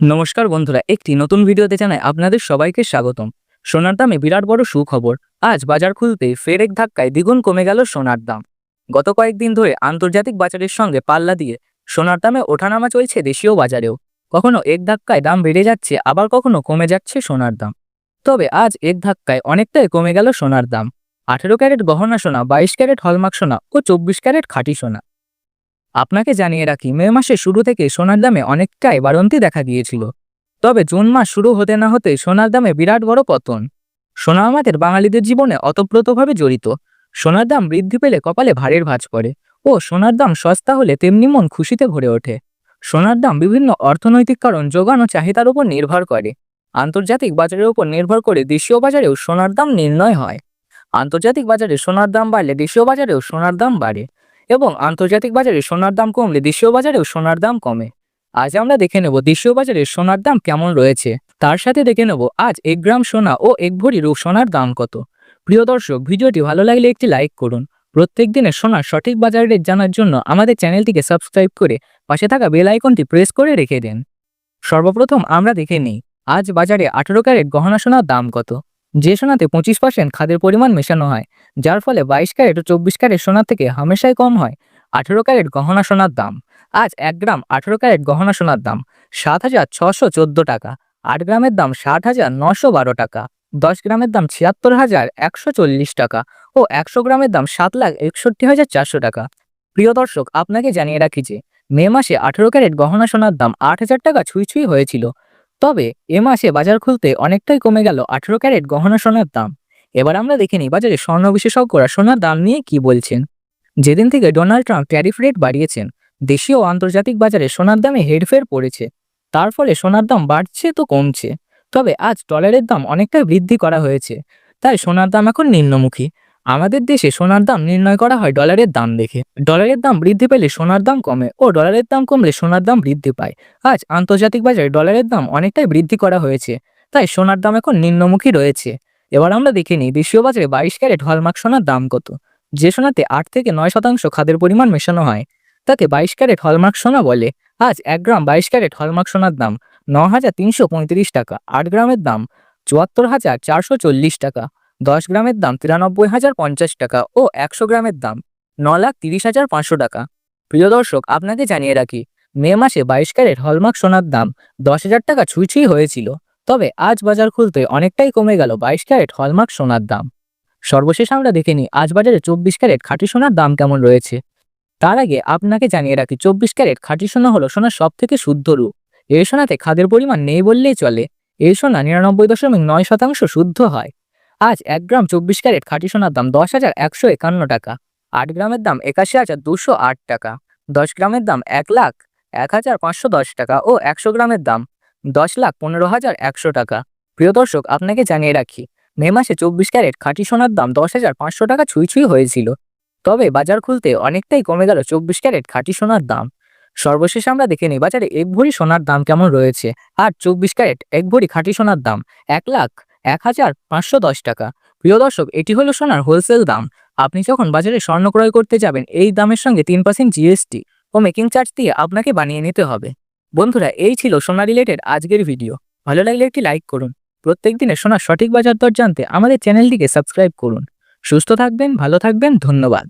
নমস্কার বন্ধুরা, একটি নতুন ভিডিওতে জানাই আপনাদের সবাইকে স্বাগতম। সোনার দামে বিরাট বড় সুখবর। আজ বাজার খুলতে ফের এক ধাক্কায় দ্বিগুণ কমে গেল সোনার দাম। গত কয়েকদিন ধরে আন্তর্জাতিক বাজারের সঙ্গে পাল্লা দিয়ে সোনার দামে ওঠানামা চলছে দেশীয় বাজারেও। কখনো এক ধাক্কায় দাম বেড়ে যাচ্ছে, আবার কখনো কমে যাচ্ছে সোনার দাম। তবে আজ এক ধাক্কায় অনেকটাই কমে গেল সোনার দাম। আঠেরো ক্যারেট গহনা সোনা, বাইশ ক্যারেট হলমার্ক সোনা ও চব্বিশ ক্যারেট খাঁটি সোনা। আপনাকে জানিয়ে রাখি, মে মাসের শুরু থেকে সোনার দামে অনেকটাই বাড়ন্তি দেখা গিয়েছিল। তবে জুন মাস শুরু হতে না হতে সোনার দামে বিরাট বড় পতন। সোনা আমাদের বাঙালিদের জীবনে অতপ্রতভাবে জড়িত। সোনার দাম বৃদ্ধি পেলে কপালে ভারের ভাঁজ পড়ে ও সোনার দাম সস্তা হলে তেমনি মন খুশিতে ভরে ওঠে। সোনার দাম বিভিন্ন অর্থনৈতিক কারণ, যোগান ও চাহিদার উপর নির্ভর করে। আন্তর্জাতিক বাজারের উপর নির্ভর করে দেশীয় বাজারেও সোনার দাম নির্ণয় হয়। আন্তর্জাতিক বাজারে সোনার দাম বাড়লে দেশীয় বাজারেও সোনার দাম বাড়ে। এবং আন্তর্জাতিক বাজারে সোনার দাম কমলে দেশীয় বাজারেও সোনার দাম কমে। আজ আমরা দেখে নেব দেশীয় বাজারে সোনার দাম কেমন রয়েছে। তার সাথে দেখে নেব আজ এক গ্রাম সোনা ও এক ভরি রূপ সোনার দাম কত। প্রিয় দর্শক, ভিডিওটি ভালো লাগলে একটি লাইক করুন। প্রত্যেক দিনের সোনার সঠিক বাজার রেট জানার জন্য আমাদের চ্যানেলটিকে সাবস্ক্রাইব করে পাশে থাকা বেল আইকনটি প্রেস করে রেখে দেন। সর্বপ্রথম আমরা দেখে নিই, আজ বাজারে আঠেরো ক্যারেট গহনা সোনার দাম কত। যে সোনাতে পঁচিশ পার্সেন্ট খাদের পরিমাণ মেশানো হয়, যার ফলে বাইশ ক্যারেট ও চব্বিশ ক্যারেট সোনার থেকে হামেশাই কম হয়। আঠেরো ক্যারেট গহনা সোনার দাম। আজ এক গ্রাম আঠেরো ক্যারেট গহনা সোনার দাম সাত হাজার ছশো চোদ্দ টাকা। আট গ্রামের দাম ষাট হাজার নশো বারো টাকা। দশ গ্রামের দাম ছিয়াত্তর হাজার একশো চল্লিশ টাকা ও একশো গ্রামের দাম সাত লাখ একষট্টি হাজার চারশো টাকা। প্রিয় দর্শক, আপনাকে জানিয়ে রাখি যে মে মাসে আঠেরো ক্যারেট গহনা সোনার দাম আট হাজার টাকা ছুঁই ছুঁই হয়েছিল। তবে এ মাসে বাজার খুলতে অনেকটাই কমে গেল আঠেরো ক্যারেট গহনা সোনার দাম। এবার আমরা দেখে নিই বাজারে স্বর্ণ বিশেষজ্ঞরা সোনার দাম নিয়ে কি বলছেন। যেদিন থেকে ডোনাল্ড ট্রাম্প ট্যারিফ রেট বাড়িয়েছেন, দেশীয় ও আন্তর্জাতিক বাজারে সোনার দামে হেরফের পড়েছে। তার ফলে সোনার দাম বাড়ছে তো কমছে। তবে আজ ডলারের দাম অনেকটাই বৃদ্ধি করা হয়েছে। তাই সোনার দাম এখন নিম্নমুখী। আমাদের দেশে সোনার দাম নির্ণয় করা হয় ডলারের দাম দেখে। ডলারের দাম বৃদ্ধি পেলে সোনার দাম কমে ও ডলারের দাম কমলে সোনার দাম বৃদ্ধি পায়। আজ আন্তর্জাতিক বাজারে ডলারের দাম অনেকটাই বৃদ্ধি করা হয়েছে, তাই সোনার দাম এখন নিম্নমুখী রয়েছে। এবার আমরা দেখে নিই দেশীয় বাজারে বাইশ ক্যারেট হলমার্ক সোনার দাম কত, যে সোনাতে আট থেকে নয় শতাংশ খাদের পরিমাণ মেশানো হয়। তাকে বাইশ ক্যারেট হলমার্ক সোনা বলে। আজ এক গ্রাম বাইশ ক্যারেট হলমার্ক সোনার দাম ন হাজার তিনশো পঁয়ত্রিশ টাকা, আট গ্রামের দাম চুয়াত্তর হাজার চারশো চল্লিশ টাকা। দশ গ্রামের দাম তিরানব্বই হাজার পঞ্চাশ টাকা ও একশো গ্রামের দাম ন লাখ তিরিশ হাজার পাঁচশো টাকা। প্রিয় দর্শক, আপনাকে জানিয়ে রাখি, মে মাসে বাইশ ক্যারেট হলমার্ক সোনার দাম দশ হাজার টাকা ছুঁই হয়েছিল, তবে আজ বাজার খুলতে অনেকটাই কমে গেল বাইশ ক্যারেট হলমার্ক সোনার দাম। সর্বশেষ আমরা দেখে নিই, আজ বাজারে চব্বিশ ক্যারেট খাঁটি সোনার দাম কেমন রয়েছে। তার আগে আপনাকে জানিয়ে রাখি, চব্বিশ ক্যারেট খাঁটি সোনা হলো সোনার সব থেকে শুদ্ধ রূপ। এই সোনাতে খাদের পরিমাণ নেই বললেই চলে। এই সোনা নিরানব্বই দশমিক নয় শতাংশ শুদ্ধ হয়। আজ এক গ্রাম চব্বিশ ক্যারেট খাঁটি সোনার দাম দশ হাজার একশো একান্ন টাকা। আট গ্রামের দাম একাশি হাজার দুশো আট টাকা। দশ গ্রামের দাম এক লাখ এক হাজার পাঁচশো দশ টাকা ও একশো গ্রামের দাম দশ লাখ পনেরো হাজার একশো টাকা। প্রিয় দর্শক, আপনাকে জানিয়ে রাখি, মে মাসে চব্বিশ ক্যারেট খাঁটি সোনার দাম দশ হাজার পাঁচশো টাকা ছুঁই ছুঁই হয়েছিল। তবে বাজার খুলতে অনেকটাই কমে গেল চব্বিশ ক্যারেট খাঁটি সোনার দাম। সর্বশেষ আমরা দেখে নিই বাজারে এক ভরি সোনার দাম কেমন রয়েছে। আর চব্বিশ ক্যারেট এক ভরি খাঁটি সোনার দাম এক লাখ এক হাজার পাঁচশো দশ টাকা। প্রিয় দর্শক, এটি হলো সোনার হোলসেল দাম। আপনি যখন বাজারে স্বর্ণ ক্রয় করতে যাবেন, এই দামের সঙ্গে তিন পার্সেন্ট জিএসটি ও মেকিং চার্জ দিয়ে আপনাকে বানিয়ে নিতে হবে। বন্ধুরা, এই ছিল সোনা রিলেটেড আজকের ভিডিও ভালো লাগলে একটি লাইক করুন। প্রত্যেক দিনের সোনার সঠিক বাজার দর জানতে আমাদের চ্যানেলটিকে সাবস্ক্রাইব করুন। সুস্থ থাকবেন, ভালো থাকবেন, ধন্যবাদ।